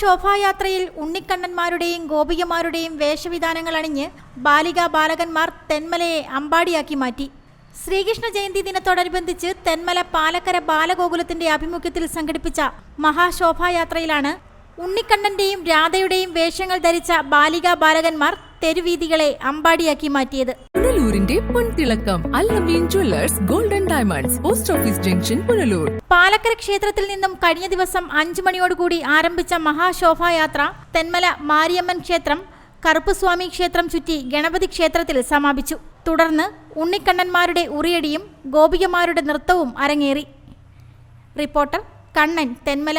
മഹാശോഭായാത്രയിൽ ഉണ്ണിക്കണ്ണന്മാരുടെയും ഗോപികമാരുടെയും വേഷവിധാനങ്ങൾ അണിഞ്ഞ് ബാലിക ബാലകന്മാർ തെന്മലയെ അമ്പാടിയാക്കി മാറ്റി. ശ്രീകൃഷ്ണ ജയന്തി ദിനത്തോടനുബന്ധിച്ച് തെന്മല പാലക്കര ബാലഗോകുലത്തിന്റെ ആഭിമുഖ്യത്തിൽ സംഘടിപ്പിച്ച മഹാശോഭായാത്രയിലാണ് ഉണ്ണിക്കണ്ണന്റെയും രാധയുടെയും വേഷങ്ങൾ ധരിച്ച ബാലിക ബാലകന്മാർ തെരുവീതികളെ അമ്പാടിയാക്കി മാറ്റിയത്. പുനലൂരിന്റെ പൊൻതിളക്കം Al Ameen jewellers golden diamonds post office junction Punalur. Palakkara ക്ഷേത്രത്തിൽ നിന്നും കഴിഞ്ഞ ദിവസം അഞ്ചു മണിയോടുകൂടി ആരംഭിച്ച മഹാശോഭായാത്ര തെന്മല മാരിയമ്മൻ ക്ഷേത്രം കറുപ്പുസ്വാമി ക്ഷേത്രം ചുറ്റി ഗണപതി ക്ഷേത്രത്തിൽ സമാപിച്ചു. തുടർന്ന് ഉണ്ണിക്കണ്ണന്മാരുടെ ഉറിയടിയും ഗോപികമാരുടെ നൃത്തവും അരങ്ങേറി. Reporter Kannan Thenmala.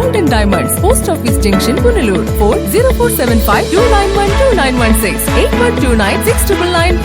Gold and Diamonds, Post Office Junction, Punalur. Phone 04752912916 8129